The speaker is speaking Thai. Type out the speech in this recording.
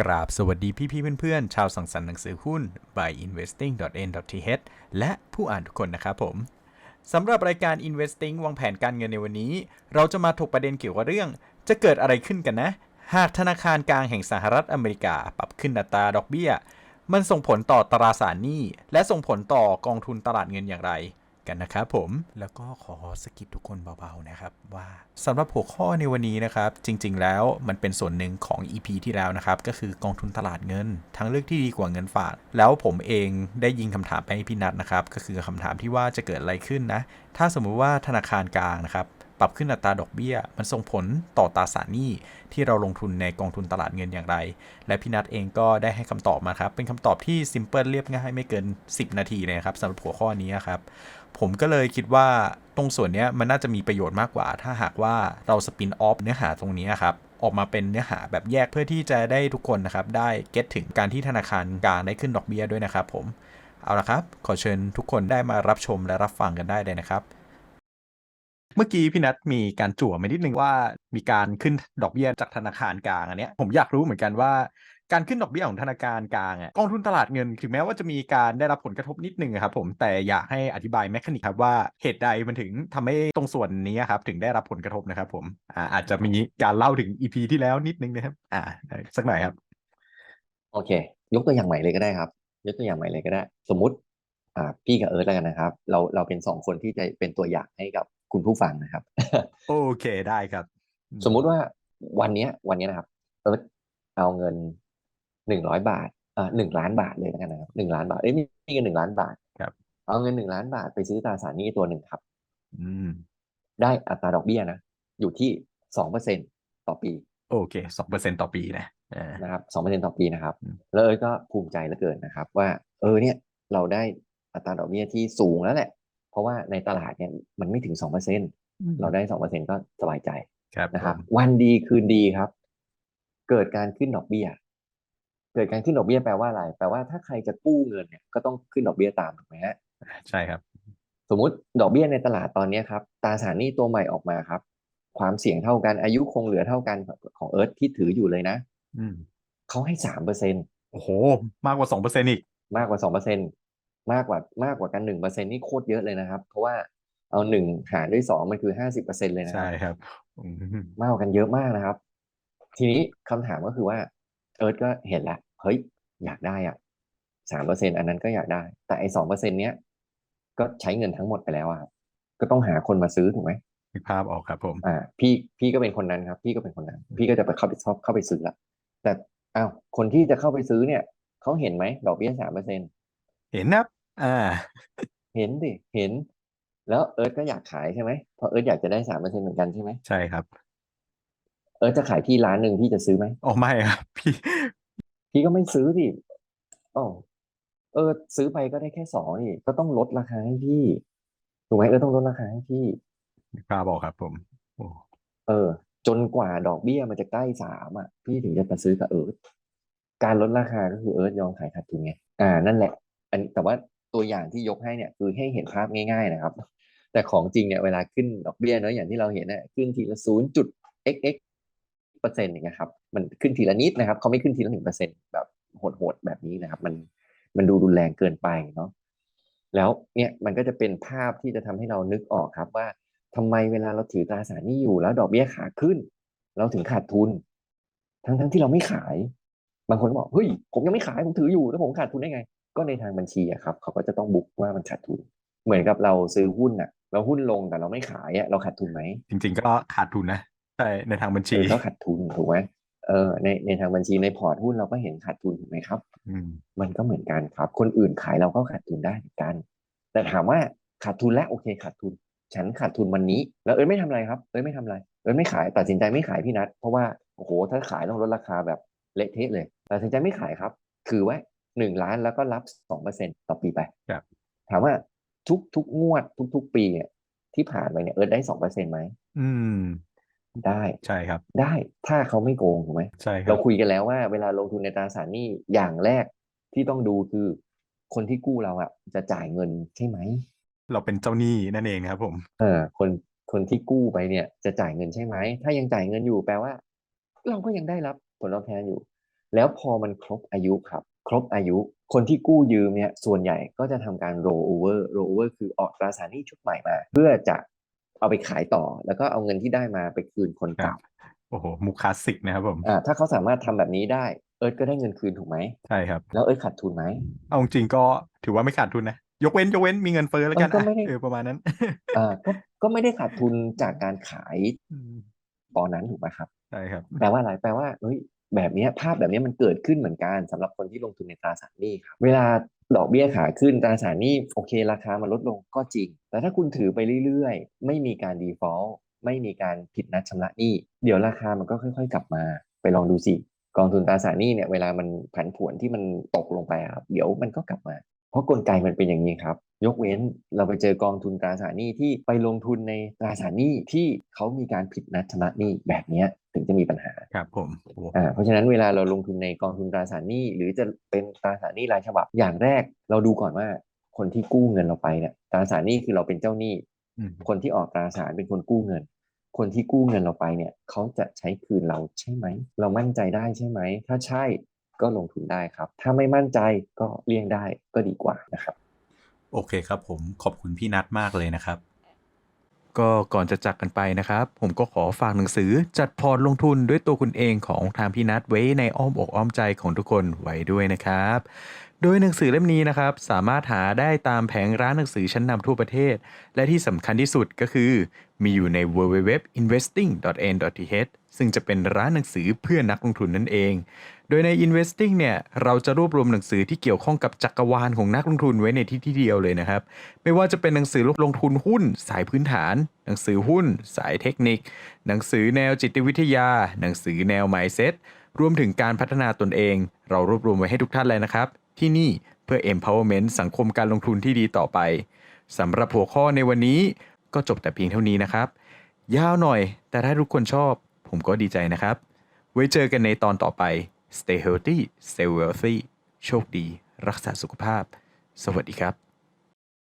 กราบสวัสดีพี่ๆเพื่อนๆ ชาวสังสรรค์หนังสือหุ้น by investing.n.th และผู้อ่านทุกคนนะครับผมสำหรับรายการ Investing วางแผนการเงินในวันนี้ เราจะมาถกประเด็นเกี่ยวกับเรื่อง จะเกิดอะไรขึ้นกันนะ หากธนาคารกลางแห่งสหรัฐอเมริกาปรับขึ้นอัตราดอกเบี้ย มันส่งผลต่อตราสารหนี้ และส่งผลต่อกองทุนตลาดเงินอย่างไร กันนะครับผม แล้วก็ขอสกิดทุกคนเบาๆนะครับ ว่าสำหรับหัวข้อในวันนี้นะครับ จริง ๆ แล้วมันเป็นส่วนหนึ่งของ EP ที่แล้วนะครับ ก็คือกองทุนตลาดเงินทางเลือกที่ดีกว่าเงินฝาก แล้วผมเองได้ยิงคำถามไปให้พี่นัทนะครับ ก็คือคำถามที่ว่าจะเกิดอะไรขึ้นนะ ถ้าสมมุติว่าธนาคารกลางนะครับปรับขึ้นอัตราดอกเบี้ย มันส่งผลต่อตราสารหนี้ที่เราลงทุนในกองทุนตลาดเงินอย่างไร และพี่นัทเองก็ได้ให้คำตอบมาครับ เป็นคำตอบที่ซิมเพิลเรียบง่ายไม่เกิน 10 นาทีเลยนะครับสำหรับหัวข้อนี้ครับ ผมก็เลยคิดว่าตรงส่วนนี้มันน่าจะมีประโยชน์มากกว่า ถ้าหากว่าเราสปินออฟเนื้อหาตรงนี้ครับออกมาเป็นเนื้อหาแบบแยกเพื่อที่จะได้ทุกคนนะครับ ได้เก็ตถึงการที่ธนาคารกลางได้ขึ้นดอกเบี้ยด้วยนะครับ ผมเอาละครับ ขอเชิญทุกคนได้มารับชมและรับฟังกันได้เลยนะครับ เมื่อกี้พี่นัทมีการจั่วมานิดนึงว่ามีการขึ้นดอกเบี้ยจากธนาคารกลางอันเนี้ยผมอยากรู้เหมือนกันว่า การขึ้นดอกเบี้ยของธนาคารกลางอะกองทุนตลาดเงินถึงแม้ว่าจะมีการได้รับผลกระทบนิดนึงอะครับผมแต่อยากให้อธิบายแมคานิกครับว่าเหตุใดมันถึงทำให้ตรงส่วนนี้ครับถึงได้รับผลกระทบนะครับผมอ่าอาจจะมีการเล่าถึง EP ที่แล้วนิดนึงนะครับอ่าสักหน่อยครับ โอเค ยกตัวอย่างใหม่เลยก็ได้ครับ ยกตัวอย่างใหม่เลยก็ได้ สมมุติอ่าพี่กับเอิร์ธแล้วกันนะครับ เราเราเป็นสองคนที่จะเป็นตัวอย่างให้กับคุณผู้ฟังนะครับ โอเคได้ครับอืมสมมุติว่าวันเนี้ยวันเนี้ยนะครับ เอิร์ธเอาเงิน หนึ่งร้อยบาทอ่าหนึ่งล้านบาทเลยแล้วกันนะครับหนึ่งล้านบาทเอ้ยมีมีเงินหนึ่งล้านบาทครับ เอาเงินหนึ่งล้านบาทไปซื้อตราสารหนี้ตัวหนึ่งครับ อืม ได้อัตราดอกเบี้ยนะอยู่ที่สองเปอร์เซ็นต่อปี โอเคสองเปอร์เซ็นต่อปีนะอ่านะครับสองเปอร์เซ็นต่อปีนะครับอืมแล้วเอ้ยก็ภูมิใจเหลือเกินนะครับ ว่าเออเนี่ยเราได้อัตราดอกเบี้ยที่สูงแล้วแหละ เพราะว่าในตลาดเนี่ยมันไม่ถึงสองเปอร์เซ็นเราได้สองเปอร์เซ็นก็สบายใจครับนะครับผมวันดีคืนดีครับ เกิดการขึ้นดอกเบี้ยเกิดการขึ้นดอกเบี้ยแปลว่าอะไร แปลว่าถ้าใครจะกู้เงินเนี่ยก็ต้องขึ้นดอกเบี้ยตามถูกไหมฮะใช่ครับ สมมุติดอกเบี้ยในตลาดตอนเนี้ยครับตราสารหนี้ตัวใหม่ออกมาครับ ความเสี่ยงเท่ากันอายุคงเหลือเท่ากันของเอิร์ธที่ถืออยู่เลยนะ อืมเขาให้สามเปอร์เซ็นโอ้โห มากกว่าสองเปอร์เซ็นอีก มากกว่าสองเปอร์เซ็นมากกว่ามากกว่ากันหนึ่งเปอร์เซ็นนี่โคตรเยอะเลยนะครับ เพราะว่าเอาหนึ่งหารด้วยสองมันคือห้าสิบเปอร์เซ็นเลยนะคใช่รับครับอืมมากกว่ากันเยอะมากนะครับ ทีนี้คำถามก็คือว่าเอิร์ธก็เห็นละ เฮ้ยอยากได้อะสามเปอร์เซ็นอันนั้นก็อยากได้ แต่ไอ้สองเปอร์เซ็นเนี้ย ก็ใช้เงินทั้งหมดไปแล้วอะครับก็ต้องหาคนมาซื้อถูกไหมนึกภาพออกครับผมอ่าพี่พี่ก็เป็นคนนั้นครับ พี่ก็เป็นคนนั้น พี่ก็จะไปเข้าไปชอบเข้าไปซื้อละแต่อ้าวคนที่จะเข้าไปซื้อเนี่ยเขาเห็นไหมดอกเบี้ยสามเปอร์เซ็นเห็นนะครับอ่า เห็นดิเห็น แล้วเอิร์ธก็อยากขายใช่ไหมเพราะเอิร์ธอยากจะได้สามเปอร์เซ็นเหมือนกันใช่ไหมใช่ครับเอิร์ธจะขายพี่ล้านหนึ่งพี่จะซื้อไหมโอ้ไม่ครับ พี่ พี่ก็ไม่ซื้อดิอ๋อเออ ซื้อไปก็ได้แค่สองนี่ก็ต้องลดราคาให้พี่ถูกไหมเออต้องลดราคาให้พี่นึกภาพออกครับ ผมโอ้เออ จนกว่าดอกเบี้ยมันจะใกล้สามอะ พี่ถึงจะมาซื้อกับเอิร์ธการลดราคาก็คือเอิร์ธยอมขายขาดทุนไงอ่านั่นแหละ อันแต่ว่าตัวอย่างที่ยกให้เนี่ยคือให้เห็นภาพง่าย ๆ นะครับ แต่ของจริงเนี่ยเวลาขึ้นดอกเบี้ยเนอะอย่างที่เราเห็นเนี่ยขึ้นทีละศูนย์จุด xx เปอร์เซ็นต์อย่างเงี้ยครับมันขึ้นทีละนิดนะครับเขาไม่ขึ้นทีละหนึ่งเปอร์เซ็นต์แบบโหดๆแบบนี้นะครับ มันมันดูรุนแรงเกินไปเนาะแล้วเนี่ยมันก็จะเป็นภาพที่จะทำให้เรานึกออกครับว่าทำไมเวลาเราถือตราสารนี้อยู่แล้วดอกเบี้ยขาขึ้น เราถึงขาดทุน ทั้งทั้งที่เราไม่ขาย บางคนบอกเฮ้ยผมยังไม่ขายผมถืออยู่แล้วผมขาดทุนได้ไง ก็ในทางบัญชีอะครับเขาก็จะต้องบุ๊กว่ามันขาดทุน เหมือนกับเราซื้อหุ้นอะเราหุ้นลงแต่เราไม่ขายอะเราขาดทุนไหมจริง ๆ ก็ขาดทุนนะ ใช่ในทางบัญเอชีอก็ขาดทุนถูกไหมเออในในทางบัญชีในพอร์ตหุ้นเราก็เห็นขาดทุนถูกไหมครับอืมมันก็เหมือนกันครับ คนอื่นขายเราก็ขาดทุนได้เหมือนกัน แต่ถามว่าขาดทุนแล้วโอเคขาดทุน ฉันขาดทุนวันนี้ แล้วเอ้ยไม่ทำอะไรครับเอ้ยไม่ทำอะไรเอ้ยไม่ขายตัดสินใจไม่ขายพี่นัทเพราะว่าโอ้โหถ้าขายต้องลดราคาแบบเละเทะเลยตัดสินใจไม่ขายครับคือไว้หนึ่งล้านแล้วก็รับสองเปอร์เซ็นต่อปีไปครับถามว่าทุกทุกงวดทุกทุกปีเนี่ยที่ผ่านไปเนี่ยเอิร์ธได้สองเปอร์เซ็นไหมอืม ได้ใช่ครับ ได้ถ้าเขาไม่โกงถูกไหมใช่ครัเราบคุยกันแล้วว่าเวลาลงทุนในตราสารหนี้อย่างแรกที่ต้องดูคือ คนที่กู้เราอะจะจ่ายเงินใช่ไหมเราเป็นเจ้าหนี้นั่นเองครับ ผมเออคนคนที่กู้ไปเนี่ย จะจ่ายเงินใช่ไหมถ้ายังจ่ายเงินอยู่แปลว่า เราก็ยังได้รับผลตอบแทนอยู่ แล้วพอมันครบอายุครับ ครบอายุคนที่กู้ยืมเนี่ยส่วนใหญ่ก็จะทำการ roll over roll over คือออกตราสารหนี้ชุดใหม่มา เพื่อจะ เอาไปขายต่อ แล้วก็เอาเงินที่ได้มาไปคืนคนเก่าโอ้โหมุกคลาสสิกนะครับผมอ่าถ้าเขาสามารถทำแบบนี้ได้เอิร์ธก็ได้เงินคืนถูกไหมใช่ครับ แล้วเอิร์ธขาดทุนไหมเอาจริงๆก็ถือว่าไม่ขาดทุนนะยกเว้นยกเว้นมีเงินเฟ้อแล้วกันเออก็ไม่ได้เออประมาณนั้นอ่าก็ก็ไม่ได้ขาดทุนจากการขายอืมตอนนั้นถูกไหมครับใช่ครับแปลว่าอะไรแปลว่าเฮ้ยแบบเนี้ยภาพแบบเนี้ยมันเกิดขึ้นเหมือนกันสำหรับคนที่ลงทุนในตราสารหนี้ครับเวลา ดอกเบี้ยขาขึ้นตราสารหนี้โอเค ราคามันลดลงก็จริง แต่ถ้าคุณถือไปเรื่อยๆ ไม่มีการดีฟอลต์ไม่มีการผิดนัดชำระหนี้ เดี๋ยวราคามันก็ค่อย ๆ กลับมา ไปลองดูสิ กองทุนตราสารหนี้เนี่ยเวลามันผันผวนที่มันตกลงไปครับเดี๋ยวมันก็กลับมา เพราะกลไกมันเป็นอย่างนี้ครับ ยกเว้นเราไปเจอกองทุนตราสารหนี้ที่ไปลงทุนในตราสารหนี้ที่เขามีการผิดนัดชำระหนี้แบบเนี้ยถึงจะมีปัญหาครับผมโอ้อ่าเพราะฉะนั้นเวลาเราลงทุนในกองทุนตราสารหนี้ หรือจะเป็นตราสารหนี้รายฉบับอย่างแรก เราดูก่อนว่าคนที่กู้เงินเราไปเนี่ยตราสารหนี้คือเราเป็นเจ้าหนี้อืมคนที่ออกตราสารเป็นคนกู้เงิน คนที่กู้เงินเราไปเนี่ยเขาจะใช้คืนเราใช่ไหม เรามั่นใจได้ใช่ไหม ถ้าใช่ก็ลงทุนได้ครับ ถ้าไม่มั่นใจก็เลี่ยงได้ก็ดีกว่านะครับ โอเคครับผมขอบคุณพี่นัทมากเลยนะครับ ก็ก่อนจะจากกันไปนะครับ ผมก็ขอฝากหนังสือจัดพอร์ตลงทุนด้วยตัวคุณเองของทางพี่นัทไว้ในอ้อมอกอ้อมใจของทุกคนไว้ด้วยนะครับ โดยหนังสือเล่มนี้นะครับสามารถหาได้ตามแผงร้านหนังสือชั้นนำทั่วประเทศ และที่สำคัญที่สุดก็คือ มีอยู่ใน www.investing.n.th ซึ่งจะเป็นร้านหนังสือเพื่อนักลงทุนนั่นเอง โดยใน Investing เนี่ยเราจะรวบรวมหนังสือที่เกี่ยวข้องกับจักรวาลของนักลงทุนไว้ในที่ที่เดียวเลยนะครับ ไม่ว่าจะเป็นหนังสือลงทุนหุ้น สายพื้นฐาน หนังสือหุ้น สายเทคนิค หนังสือแนวจิตวิทยา หนังสือแนว mindset รวมถึงการพัฒนาตนเอง เรารวบรวมไว้ให้ทุกท่านเลยนะครับ ที่นี่เพื่อ empowerment สังคมการลงทุนที่ดีต่อไปสำหรับหัวข้อในวันนี้ก็จบแต่เพียงเท่านี้นะครับ ยาวหน่อย แต่ถ้าทุกคนชอบ ผมก็ดีใจนะครับ ไว้เจอกันในตอนต่อไป stay healthy stay wealthy โชคดี รักษาสุขภาพ สวัสดีครับ